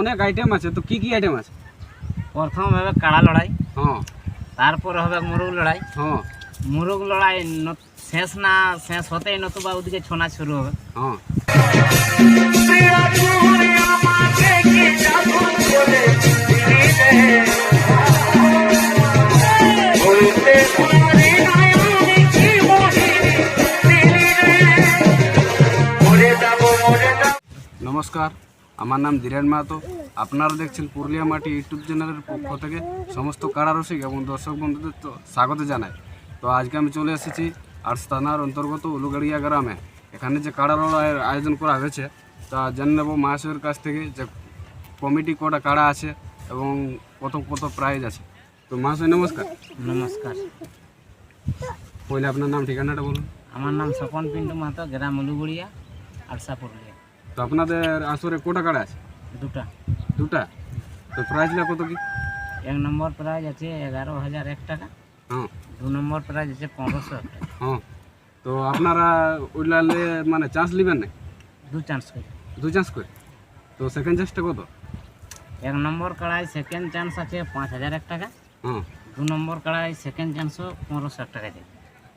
অনেক আইটেম আছে তো কি কি আইটেম আছে? প্রথম হবে কাড়া লড়াই হ্যাঁ। তারপর হবে মুরগ লড়াই। হ্যাঁ। মুরগ লড়াই ন- শেষ না শেষ হতেই নতুবা ওদিকে ছোনা শুরু হবে। হ্যাঁ। নমস্কার। আমার নাম ধীরেন মাহাতো। আপনারা দেখছেন পুরুলিয়া মাটি ইউটিউব চ্যানেলের পক্ষ থেকে সমস্ত কারা রসিক এবং দর্শক বন্ধুদের তো স্বাগত জানাই। তো আজকে আমি চলে এসেছি আর্টস থানার অন্তর্গত উলুগাড়িয়া গ্রামে। এখানে যে কাড়া লড়াইয়ের আয়োজন করা হয়েছে তা জেনে নেব মহাশয়ের কাছ থেকে যে কমিটি কটা কাড়া আছে এবং কত কত প্রাইজ আছে। তো মহাশয় নমস্কার। নমস্কার। পহলে আপনার নাম ঠিকানাটা বলুন। আমার নাম স্বপন পিন্টু মাহাতো গ্রাম উলুগুড়িয়া আরসা পুরুলিয়া। তো আপনাদের আসরে কোটা কাড়া আছে? দুটা। দুটা? তো প্রাইজটা কত কি? এক নম্বর প্রাইজ আছে এগারো হাজার এক টাকা। হ্যাঁ। দু নম্বর প্রাইজ আছে পনেরোশো এক টাকা। হ্যাঁ। তো আপনারা উঠলালে মানে চান্স নেবেন না? দু চান্স করে। দু চান্স করে। তো সেকেন্ড চান্সটা কত? এক নম্বর কাড়াই সেকেন্ড চান্স আছে পাঁচ হাজার এক টাকা। হ্যাঁ। দু নম্বর কাড়াই সেকেন্ড চান্সও পনেরোশো এক টাকা দেবে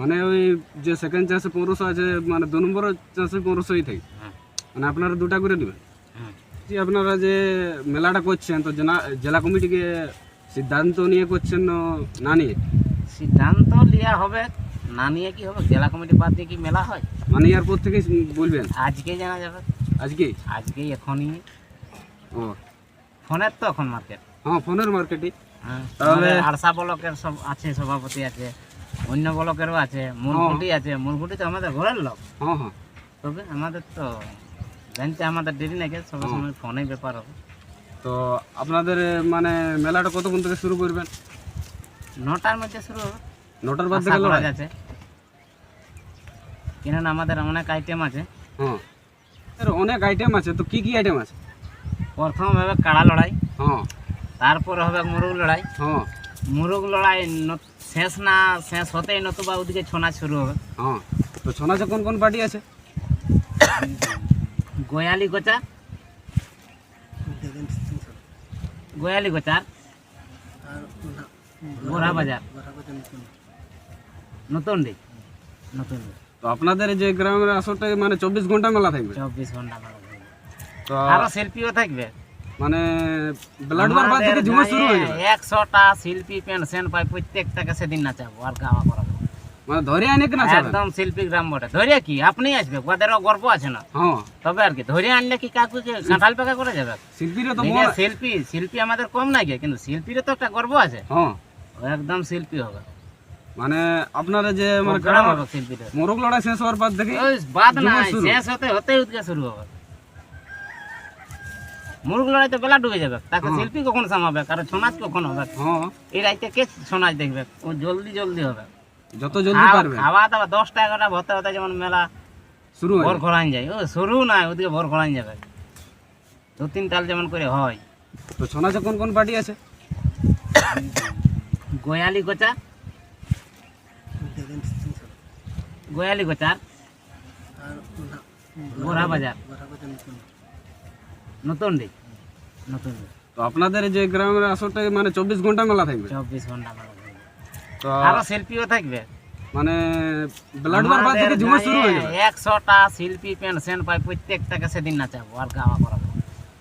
মানে ওই যে সেকেন্ড চান্সে পনেরোশো আছে মানে দু নম্বর চান্সে পনেরোশোই থাকে। হ্যাঁ। মানে আপনারা দুটা করে নেবেন। হ্যাঁ। যে আপনারা যে মেলাটা করছেন তো জেলা জেলা কমিটিকে সিদ্ধান্ত নিয়ে করছেন না- নিয়ে? সিদ্ধান্ত নেওয়া হবে না নিয়ে কি হবে? জেলা কমিটি বাদ দিয়ে কি মেলা হয়? মানে এয়ারপোর্ট থেকে বলবেন? আজকেই জানা যাবে। আজকে আজকেই এখনই। ও। ফোনের তো এখন মার্কেট। হ্যাঁ ফোনের মার্কেটই। হ্যাঁ তাহলে- আরসা ব্লকের সব আছে সভাপতি আছে অন্য ব্লকেরও আছে মূলকুটি আছে মূলকুটি তো আমাদের ঘরের লোক। হ্যাঁ হ্যাঁ। তবে আমাদের তো জানতে আমাদের দেরি নাকি সব সময় ফোনে ব্যাপার হবে। তো আপনাদের মানে মেলাটা কতক্ষণ থেকে শুরু করবেন? নটার মধ্যে শুরু হবে। নটার বাদ আশা থেকে লড়াই যাচ্ছে। কেননা আমাদের অনেক আইটেম আছে। হ্যাঁ। অনেক আইটেম আছে তো কি কি আইটেম আছে? প্রথম হবে কাড়া লড়াই। হ্যাঁ। তারপর হবে মুরগ লড়াই। হ্যাঁ। মুরগ লড়াই শেষ না শেষ হতেই নতুবা ওদিকে ছোনা শুরু হবে। হ্যাঁ। তো ছনাচে কোন কোন পার্টি আছে? গোয়ালি গোচা গোয়ালি গোচার। গোড়া বাজার। নতুন ডি নতুন তো আপনাদের যে গ্রামের আসরটা মানে চব্বিশ ঘণ্টা মেলা থাকবে? চব্বিশ ঘণ্টা মেলা থাকবে। তো আরও শিল্পীও থাকবে। মানে ব্লাড বার বাদ থেকে জমা শুরু হয়ে যাবে একশোটা শিল্পী পেনশন পাই প্রত্যেকটাকে সেদিন নাচাবো আর গাওয়া করাবো। মানে ধরে আনে কিনা একদম শিল্পী গ্রাম বটে। ধরে কি? আপনি আসবে ওদেরও গর্ব আছে না? হ্যাঁ। তবে আর কি ধরে আনলে কি কাকু কাঁঠাল পাকা করে যাবে? শিল্পীরা তো শিল্পী শিল্পী আমাদের কম কিন্তু শিল্পীরও তো একটা গর্ব আছে। হ্যাঁ। একদম শিল্পী হবে। মানে আপনারা যে মানে মোরগ লড়াই শেষ হওয়ার পর দেখি ওই বাদ শুরু। শেষ হতে উঠকে শুরু হবে। মুরগ লড়াই তো বেলা ডুবে যাবে। তাকে হ্যাঁ। শিল্পী কখন সামাবে কারও ছনাচ কখন হবে? হ্যাঁ। এই রাইতে কে ছনাচ দেখবে? ও জলদি জলদি হবে। যত জলদি পারবে খাওয়া দাওয়া দশটা এগারোটা ভর্তা হতে যেমন মেলা শুরু হয়ে। ভোর। খোলান যায়। ও শুরু না ওদিকে ভোর খোলান যাবে। দু তিন তাল যেমন করে হয়। তো ছনাচে কোন কোন পার্টি আছে? গোয়ালি গোচা। গোয়ালি গোচার গোড়া বাজার। নতুন ডি নতুন তো আপনাদের যে গ্রামের আসরটা মানে চব্বিশ ঘণ্টা মেলা থাকবে। চব্বিশ ঘণ্টা মেলা। আরও শিল্পীও থাকবে। মানে ব্লাড বার বাদ থেকে জমা শুরু হয়ে যাবে। আমাদের একশোটা শিল্পী পেনশন পাই প্রত্যেকটাকে সেদিন নাচাবো আর গাওয়া করাবো।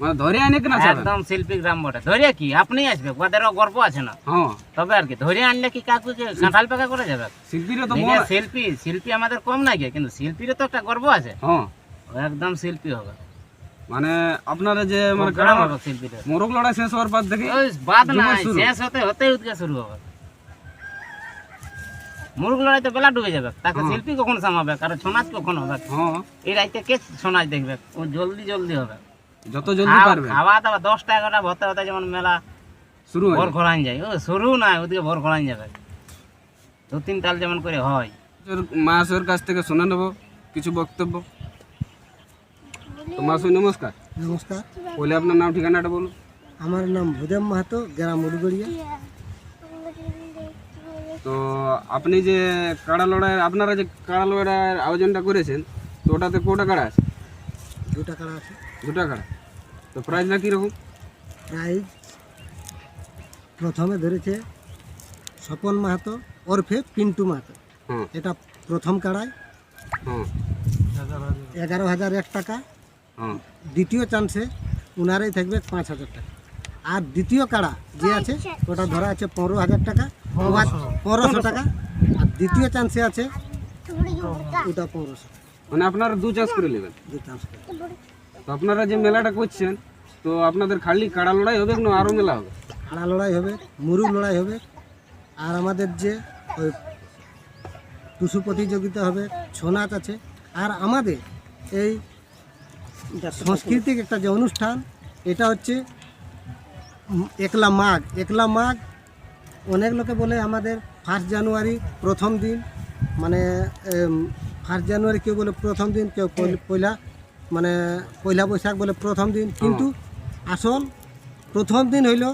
মানে ধরে আনে কিনা চাবে একদম শিল্পী গ্রাম বটে। ধরে কি? আপনি আসবে ওদেরও গর্ব আছে না। হ্যাঁ। তবে আর কি ধরে আনলে কি কাকু কাঁঠাল পাকা করে যাবে? শিল্পীরা তো নিজে শিল্পী শিল্পী আমাদের কম নাই গে, কিন্তু শিল্পীরও তো একটা গর্ব আছে। হ্যাঁ। একদম শিল্পী হবে। মানে আপনারা যে মানে মোরগ লড়াই শেষ হওয়ার পর দেখি বাদ শুরু। শেষ হতে হতেই উদ্গে শুরু হবে। মুরগ লড়াই তো বেলা ডুবে যাবে। তাকে। শিল্পী কখন সামাবে কারও ছনাচ কখন হবে? হ্যাঁ এই রাইতে কে ছনাচ দেখবে? ও জলদি জলদি হবে। যত জলদি পারবে। খাওয়া দাওয়া দশটা এগারোটা হতে হতে যেমন মেলা শুরু হয়ে। ভোর খোলান যায়। ও শুরু না ওদিকে ভোর খোলান যাবে। দু তিন তাল যেমন করে হয়। মাসের কাছ থেকে শুনে নেব কিছু বক্তব্য। তো মাসুই নমস্কার। নমস্কার। বলে আপনার নাম ঠিকানাটা বলুন। আমার নাম ভূদেব মাহাতো গ্রাম উলুগড়িয়া তো আপনি যে কাড়া লড়াই আপনারা যে কাড়া লড়াইয়ের আয়োজনটা করেছেন তো ওটাতে কোটা কাড়া আছে? দুটা কাড়া আছে। দুটা কাড়া। তো প্রাইসটা কীরকম? প্রাইজ প্রথমে ধরেছে স্বপন মাহাতো ওরফে পিন্টু মাহাতো। এটা প্রথম কাড়ায় এগারো হাজার এক টাকা। দ্বিতীয় চান্সে উনারাই থাকবে পাঁচ হাজার টাকা। আর দ্বিতীয় কাড়া যে আছে ওটা ধরা আছে পনেরো হাজার টাকা। পনেরোশো। টাকা। আর দ্বিতীয় চান্সে আছে ওটা পনেরোশো। মানে আপনারা দু চাষ করে নেবেন। দু চান্স তো আপনারা যে মেলাটা করছেন তো আপনাদের খালি কাড়া লড়াই হবে না আরও মেলা হবে? কাড়া লড়াই হবে মুরুগ লড়াই হবে আর আমাদের যে ওই টুসু প্রতিযোগিতা হবে ছৌ নাচ আছে আর আমাদের এই সাংস্কৃতিক একটা যে অনুষ্ঠান এটা হচ্ছে একলা মাঘ। একলা মাঘ অনেক লোকে বলে আমাদের ফার্স্ট জানুয়ারি প্রথম দিন মানে ফার্স্ট জানুয়ারি কেউ বলে প্রথম দিন কেউ পয়লা মানে পয়লা বৈশাখ বলে প্রথম দিন। কিন্তু আসল প্রথম দিন হইল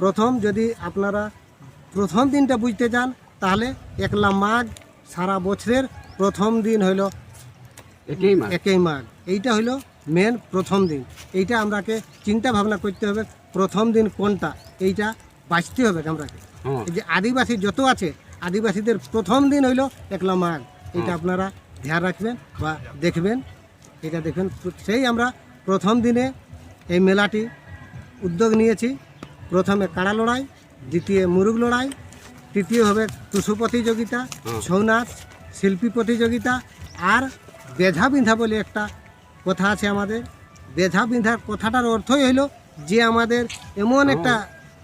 প্রথম যদি আপনারা প্রথম দিনটা বুঝতে চান তাহলে একলা মাঘ সারা বছরের প্রথম দিন হইল একই একই মাঘ। এইটা হইল মেন প্রথম দিন। এইটা আমরাকে চিন্তা ভাবনা করতে হবে প্রথম দিন কোনটা? এইটা বাঁচতে হবে আমরাকে হ্যাঁ। এই যে আদিবাসী যত আছে আদিবাসীদের প্রথম দিন হইল একলা মাঘ। এটা আপনারা ধ্যান রাখবেন বা দেখবেন। এটা দেখবেন সেই আমরা প্রথম দিনে এই মেলাটি উদ্যোগ নিয়েছি। প্রথমে কাড়া লড়াই দ্বিতীয় মুরুগ লড়াই তৃতীয় হবে টুসু প্রতিযোগিতা ছৌ নাচ শিল্পী প্রতিযোগিতা আর বেঝা বিন্ধা বলে একটা কথা আছে আমাদের। বেঝা বিন্ধার কথাটার অর্থই হইল যে আমাদের এমন একটা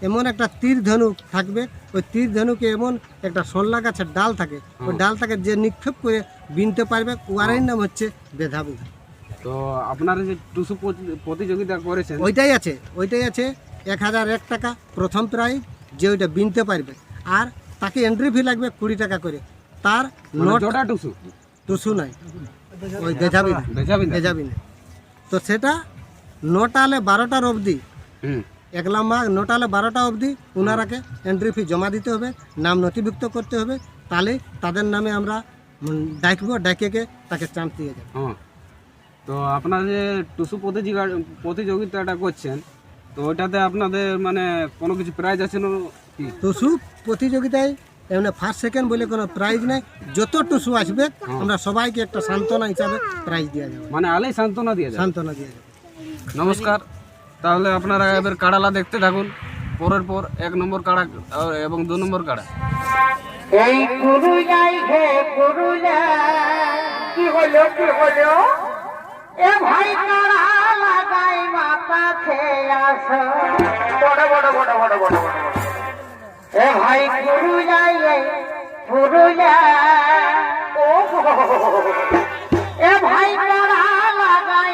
এমন একটা তীর ধনুক থাকবে ওই তীর ধনুকে এমন একটা সল্লা গাছের ডাল থাকে ওই ডালটাকে যে নিক্ষেপ করে বিনতে পারবে ওয়ারের নাম হচ্ছে বেধাবু। তো আপনারা যে টুসু প্রতিযোগিতা করেছেন ওইটাই আছে ওইটাই আছে এক হাজার এক টাকা প্রথম প্রাইজ যে ওইটা বিনতে পারবে। আর তাকে এন্ট্রি ফি লাগবে কুড়ি টাকা করে। তার নটা টুসু? টুসু নাই। ওই না বেজাবি না তো সেটা নটালে বারোটার অবধি হুম। একলা মাঘ নটালে বারোটা অবধি ওনারাকে এন্ট্রি ফি জমা দিতে হবে নাম নথিভুক্ত করতে হবে তাহলে তাদের নামে আমরা ডাকবো ডাকেকে তাকে চান্স দিয়ে যাব হ্যাঁ তো আপনারা যে টুসু প্রতিযোগিতা প্রতিযোগিতাটা করছেন তো ওইটাতে আপনাদের মানে কোনো কিছু প্রাইজ আছে না টুসু প্রতিযোগিতায় এমনি ফার্স্ট সেকেন্ড বলে কোনো প্রাইজ নেই। যত টুসু আসবে আমরা সবাইকে একটা সান্ত্বনা হিসাবে প্রাইজ দেওয়া যাবে মানে আলেই সান্ত্বনা দিয়ে সান্ত্বনা দিয়ে যাবে নমস্কার। তাহলে আপনারা এবার কাড়ালা দেখতে থাকুন পরের পর এক নম্বর কাড়া এবং দু নম্বর কাড়া এই কুরুলাই হে এ ভাই খেয়ে। এ ভাই কুরুলাই ও। এ ভাই লাগাই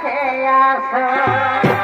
খেয়ে আসো?